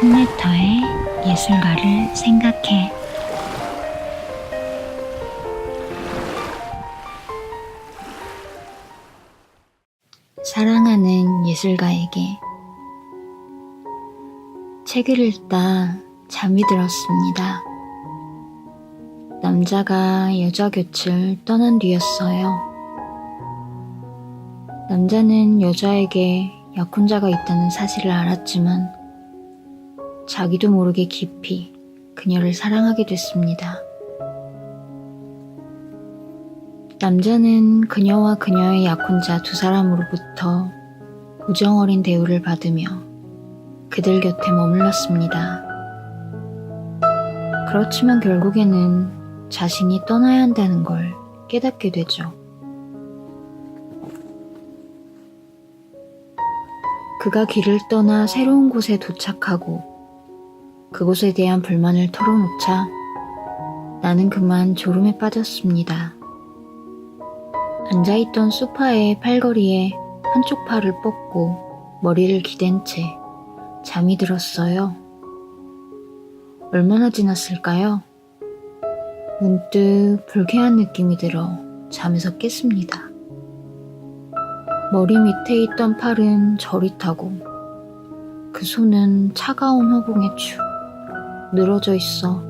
홈레터의 예술가를 생각해. 사랑하는 예술가에게 책을 읽다 잠이 들었습니다. 남자가 여자 곁을 떠난 뒤였어요. 남자는 여자에게 약혼자가 있다는 사실을 알았지만 자기도 모르게 깊이 그녀를 사랑하게 됐습니다. 남자는 그녀와 그녀의 약혼자 두 사람으로부터 고정 어린 대우를 받으며 그들 곁에 머물렀습니다. 그렇지만 결국에는 자신이 떠나야 한다는 걸 깨닫게 되죠. 그가 길을 떠나 새로운 곳에 도착하고 그곳에 대한 불만을 털어놓자 나는 그만 졸음에 빠졌습니다. 앉아있던 소파의 팔걸이에 한쪽 팔을 뻗고 머리를 기댄 채 잠이 들었어요. 얼마나 지났을까요? 문득 불쾌한 느낌이 들어 잠에서 깼습니다. 머리 밑에 있던 팔은 저릿하고 그 손은 차가운 허공에 축 늘어져 있어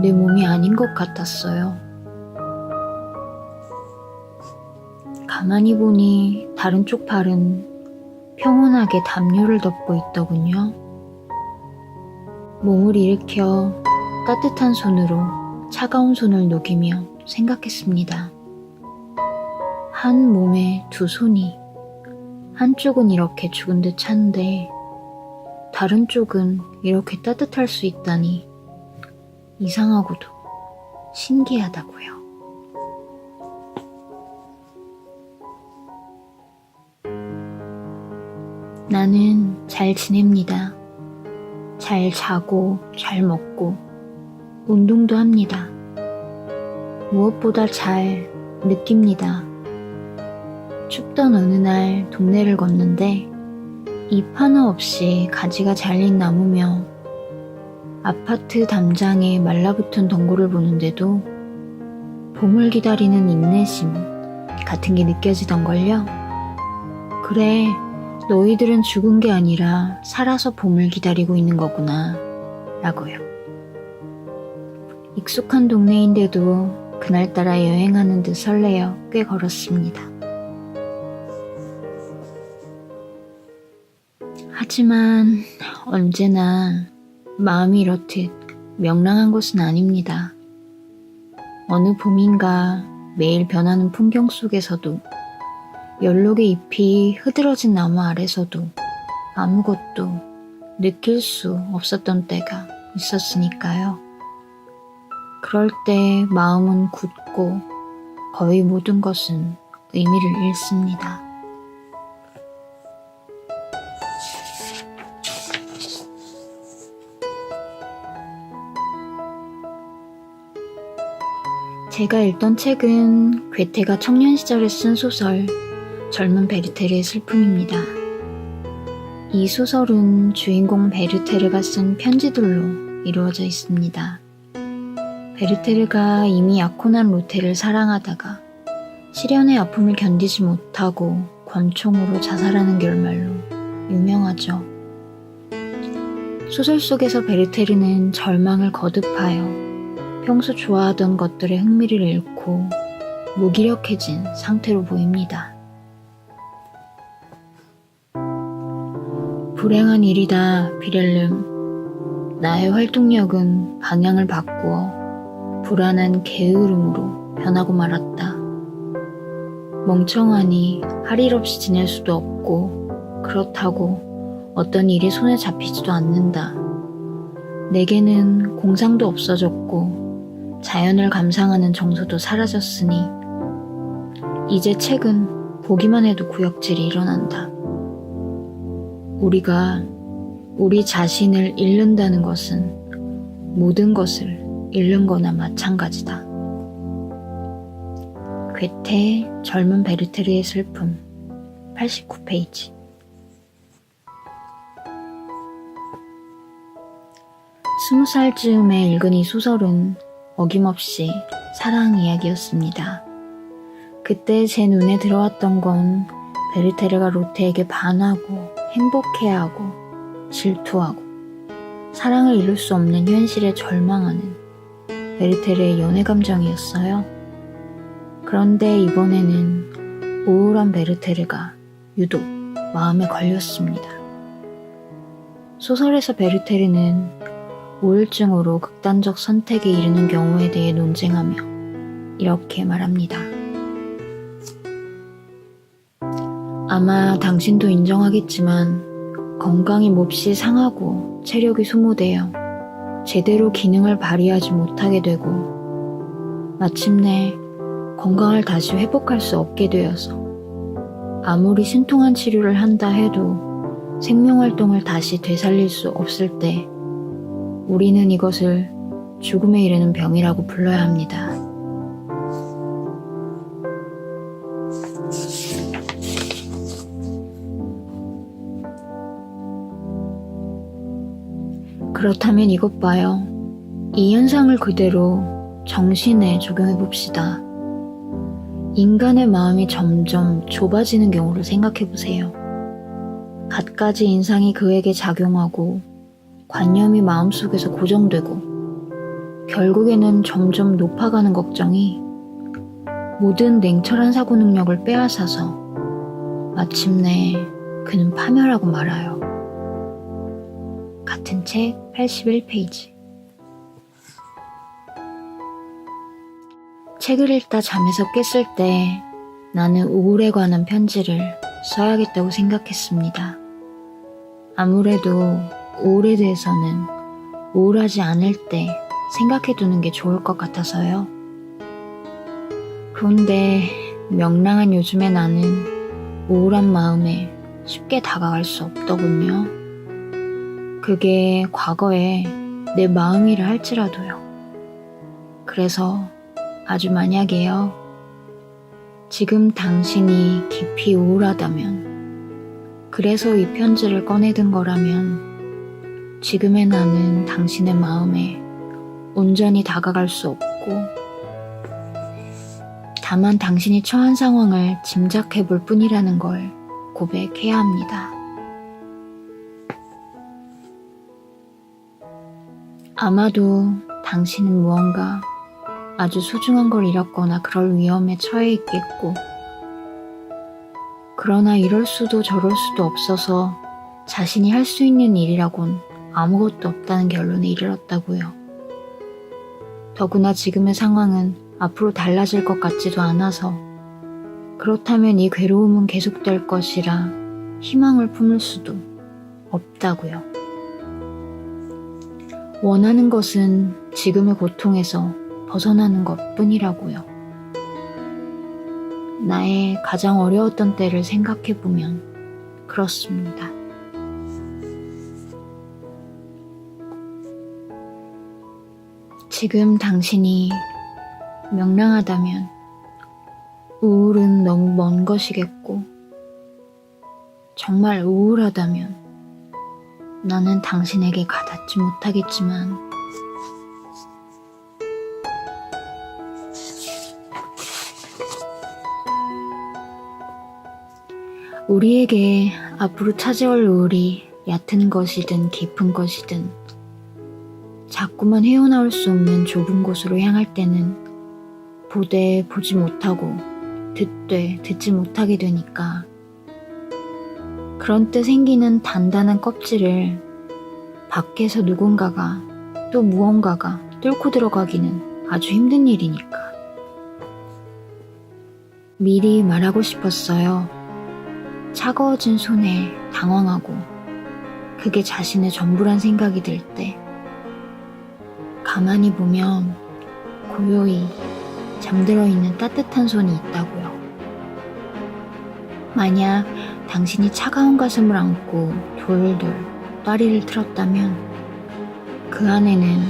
내 몸이 아닌 것 같았어요. 가만히 보니 다른 쪽 팔은 평온하게 담요를 덮고 있더군요. 몸을 일으켜 따뜻한 손으로 차가운 손을 녹이며 생각했습니다. 한 몸에 두 손이 한쪽은 이렇게 죽은 듯 찬데 다른 쪽은 이렇게 따뜻할 수 있다니 이상하고도 신기하다고요. 나는 잘 지냅니다. 잘 자고, 잘 먹고, 운동도 합니다. 무엇보다 잘 느낍니다. 춥던 어느 날 동네를 걷는데 잎 하나 없이 가지가 잘린 나무며 아파트 담장에 말라붙은 덩굴을 보는데도 봄을 기다리는 인내심 같은 게 느껴지던걸요. 그래, 너희들은 죽은 게 아니라 살아서 봄을 기다리고 있는 거구나. 라고요. 익숙한 동네인데도 그날따라 여행하는 듯 설레어 꽤 걸었습니다. 하지만 언제나 마음이 이렇듯 명랑한 곳은 아닙니다. 어느 봄인가 매일 변하는 풍경 속에서도 연록의 잎이 흐드러진 나무 아래서도 아무것도 느낄 수 없었던 때가 있었으니까요. 그럴 때 마음은 굳고 거의 모든 것은 의미를 잃습니다. 제가 읽던 책은 괴테가 청년 시절에 쓴 소설 젊은 베르테르의 슬픔입니다. 이 소설은 주인공 베르테르가 쓴 편지들로 이루어져 있습니다. 베르테르가 이미 약혼한 로테를 사랑하다가 시련의 아픔을 견디지 못하고 권총으로 자살하는 결말로 유명하죠. 소설 속에서 베르테르는 절망을 거듭하여 평소 좋아하던 것들의 흥미를 잃고 무기력해진 상태로 보입니다. 불행한 일이다, 비렐름. 나의 활동력은 방향을 바꾸어 불안한 게으름으로 변하고 말았다. 멍청하니 할 일 없이 지낼 수도 없고, 그렇다고 어떤 일이 손에 잡히지도 않는다. 내게는 공상도 없어졌고, 자연을 감상하는 정서도 사라졌으니 이제 책은 보기만 해도 구역질이 일어난다. 우리가 우리 자신을 잃는다는 것은 모든 것을 잃는 거나 마찬가지다. 괴테 젊은 베르테르의 슬픔 89페이지 스무 살 즈음에 읽은 이 소설은 어김없이 사랑 이야기였습니다. 그때 제 눈에 들어왔던 건 베르테르가 로테에게 반하고 행복해하고 질투하고 사랑을 이룰 수 없는 현실에 절망하는 베르테르의 연애 감정이었어요. 그런데 이번에는 우울한 베르테르가 유독 마음에 걸렸습니다. 소설에서 베르테르는 우울증으로 극단적 선택에 이르는 경우에 대해 논쟁하며 이렇게 말합니다. 아마 당신도 인정하겠지만 건강이 몹시 상하고 체력이 소모되어 제대로 기능을 발휘하지 못하게 되고 마침내 건강을 다시 회복할 수 없게 되어서 아무리 신통한 치료를 한다 해도 생명활동을 다시 되살릴 수 없을 때 우리는 이것을 죽음에 이르는 병이라고 불러야 합니다. 그렇다면 이것 봐요. 이 현상을 그대로 정신에 적용해 봅시다. 인간의 마음이 점점 좁아지는 경우를 생각해 보세요. 갖가지 인상이 그에게 작용하고 관념이 마음속에서 고정되고 결국에는 점점 높아가는 걱정이 모든 냉철한 사고 능력을 빼앗아서 마침내 그는 파멸하고 말아요. 같은 책 81페이지. 책을 읽다 잠에서 깼을 때 나는 우울에 관한 편지를 써야겠다고 생각했습니다. 아무래도 우울에 대해서는 우울하지 않을 때 생각해 두는 게 좋을 것 같아서요. 그런데 명랑한 요즘에 나는 우울한 마음에 쉽게 다가갈 수 없더군요. 그게 과거에 내 마음이라 할지라도요. 그래서 아주 만약에요. 지금 당신이 깊이 우울하다면, 그래서 이 편지를 꺼내든 거라면, 지금의 나는 당신의 마음에 온전히 다가갈 수 없고, 다만 당신이 처한 상황을 짐작해 볼 뿐이라는 걸 고백해야 합니다. 아마도 당신은 무언가 아주 소중한 걸 잃었거나 그럴 위험에 처해 있겠고, 그러나 이럴 수도 저럴 수도 없어서 자신이 할 수 있는 일이라곤 아무것도 없다는 결론에 이르렀다고요. 더구나 지금의 상황은 앞으로 달라질 것 같지도 않아서 그렇다면 이 괴로움은 계속될 것이라 희망을 품을 수도 없다고요. 원하는 것은 지금의 고통에서 벗어나는 것 뿐이라고요. 나의 가장 어려웠던 때를 생각해보면 그렇습니다. 지금 당신이 명랑하다면 우울은 너무 먼 것이겠고, 정말 우울하다면 나는 당신에게 가닿지 못하겠지만, 우리에게 앞으로 찾아올 우울이 얕은 것이든 깊은 것이든 자꾸만 헤어나올 수 없는 좁은 곳으로 향할 때는 보되 보지 못하고 듣되 듣지 못하게 되니까 그런 때 생기는 단단한 껍질을 밖에서 누군가가 또 무언가가 뚫고 들어가기는 아주 힘든 일이니까. 미리 말하고 싶었어요. 차가워진 손에 당황하고 그게 자신의 전부란 생각이 들 때 가만히 보면 고요히 잠들어 있는 따뜻한 손이 있다고요. 만약 당신이 차가운 가슴을 안고 돌돌 따리를 틀었다면 그 안에는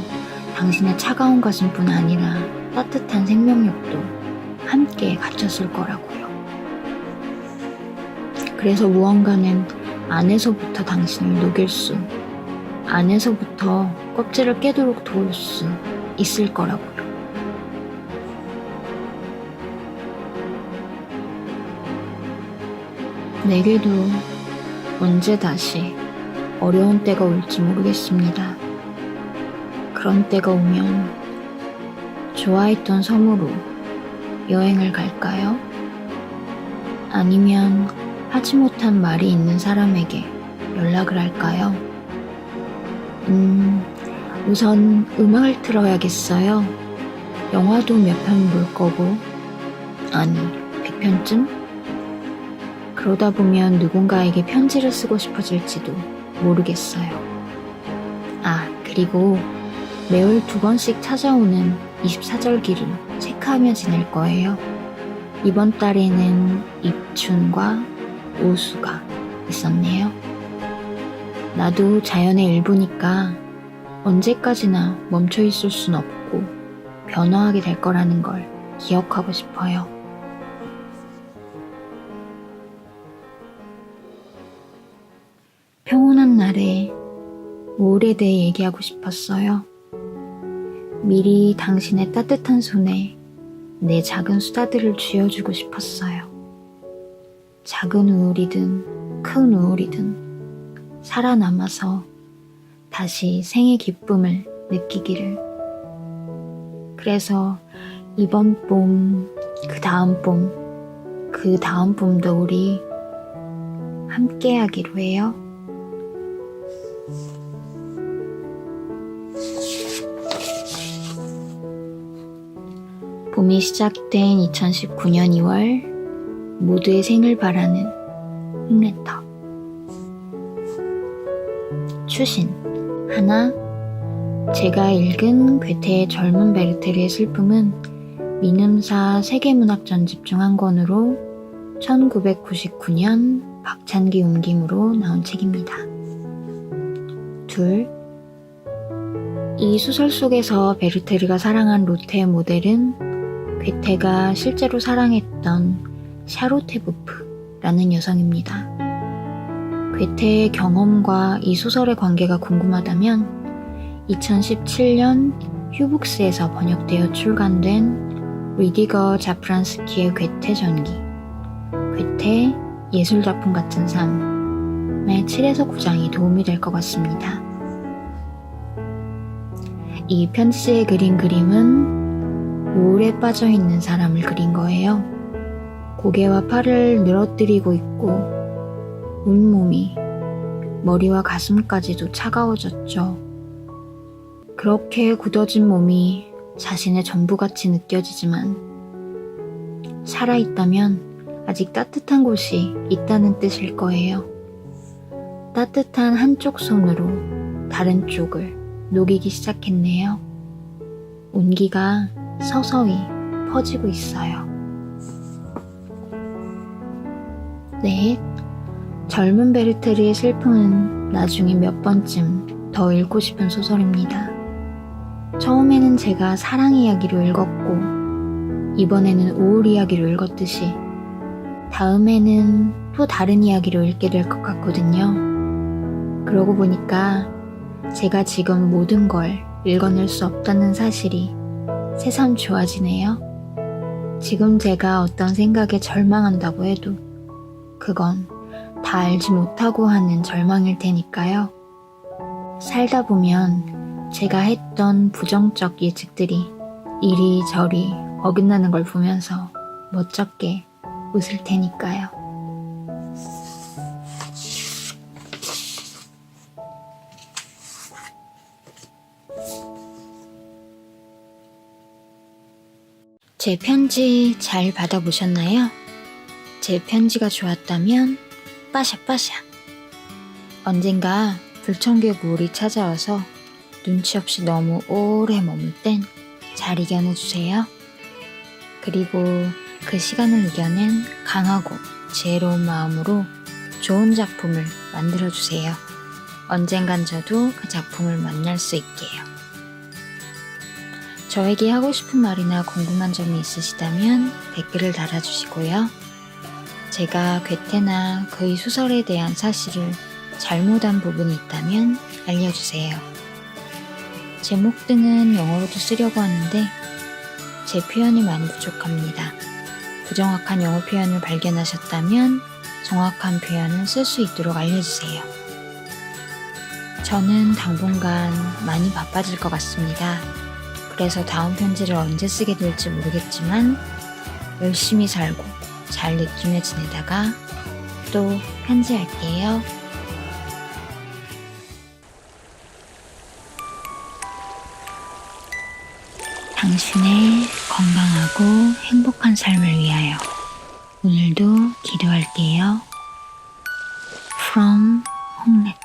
당신의 차가운 가슴뿐 아니라 따뜻한 생명력도 함께 갇혔을 거라고요. 그래서 무언가는 안에서부터 당신을 녹일 수, 안에서부터 껍질을 깨도록 도울 수 있을 거라고요. 내게도 언제 다시 어려운 때가 올지 모르겠습니다. 그런 때가 오면 좋아했던 섬으로 여행을 갈까요? 아니면 하지 못한 말이 있는 사람에게 연락을 할까요? 음, 우선 음악을 틀어야겠어요. 영화도 몇 편 볼 거고, 아니, 100편쯤? 그러다 보면 누군가에게 편지를 쓰고 싶어질지도 모르겠어요. 아, 그리고 매월 두 번씩 찾아오는 24절기를 체크하며 지낼 거예요. 이번 달에는 입춘과 오수가 있었네요. 나도 자연의 일부니까 언제까지나 멈춰 있을 순 없고 변화하게 될 거라는 걸 기억하고 싶어요. 평온한 날에 우울에 대해 얘기하고 싶었어요. 미리 당신의 따뜻한 손에 내 작은 수다들을 쥐어주고 싶었어요. 작은 우울이든 큰 우울이든 살아남아서 다시 생의 기쁨을 느끼기를. 그래서 이번 봄, 그 다음 봄, 그 다음 봄도 우리 함께 하기로 해요. 봄이 시작된 2019년 2월 모두의 생을 바라는 흑레터 추신 하나 제가 읽은 괴테의 젊은 베르테르의 슬픔은 민음사 세계문학전 집 중 한 권으로 1999년 박찬기 옮김으로 나온 책입니다. 둘, 이 소설 속에서 베르테르가 사랑한 로테의 모델은 괴테가 실제로 사랑했던 샤로테보프라는 여성입니다. 괴테의 경험과 이 소설의 관계가 궁금하다면 2017년 휴북스에서 번역되어 출간된 리디거 자프란스키의 괴테 전기, 괴테 예술작품 같은 삶의 7에서 9장이 도움이 될 것 같습니다. 이 편지에 그린 그림은 우울에 빠져 있는 사람을 그린 거예요. 고개와 팔을 늘어뜨리고 있고 온몸이 머리와 가슴까지도 차가워졌죠. 그렇게 굳어진 몸이 자신의 전부같이 느껴지지만 살아있다면 아직 따뜻한 곳이 있다는 뜻일 거예요. 따뜻한 한쪽 손으로 다른 쪽을 녹이기 시작했네요. 온기가 서서히 퍼지고 있어요. 네. 젊은 베르테르의 슬픔은 나중에 몇 번쯤 더 읽고 싶은 소설입니다. 처음에는 제가 사랑 이야기로 읽었고, 이번에는 우울 이야기로 읽었듯이, 다음에는 또 다른 이야기로 읽게 될 것 같거든요. 그러고 보니까 제가 지금 모든 걸 읽어낼 수 없다는 사실이 새삼 좋아지네요. 지금 제가 어떤 생각에 절망한다고 해도 그건 다 알지 못하고 하는 절망일 테니까요. 살다 보면 제가 했던 부정적 예측들이 이리저리 어긋나는 걸 보면서 멋쩍게 웃을 테니까요. 제 편지 잘 받아보셨나요? 제 편지가 좋았다면 빠샤빠샤 언젠가 불청객 우울이 찾아와서 눈치 없이 너무 오래 머물 땐 잘 이겨내주세요. 그리고 그 시간을 이겨낸 강하고 지혜로운 마음으로 좋은 작품을 만들어주세요. 언젠간 저도 그 작품을 만날 수 있게요. 저에게 하고 싶은 말이나 궁금한 점이 있으시다면 댓글을 달아주시고요. 제가 괴테나 그의 소설에 대한 사실을 잘못한 부분이 있다면 알려주세요. 제목 등은 영어로도 쓰려고 하는데 제 표현이 많이 부족합니다. 부정확한 영어 표현을 발견하셨다면 정확한 표현을 쓸 수 있도록 알려주세요. 저는 당분간 많이 바빠질 것 같습니다. 그래서 다음 편지를 언제 쓰게 될지 모르겠지만 열심히 살고 잘 느끼며 지내다가 또 편지할게요. 당신의 건강하고 행복한 삶을 위하여 오늘도 기도할게요. From 홍레트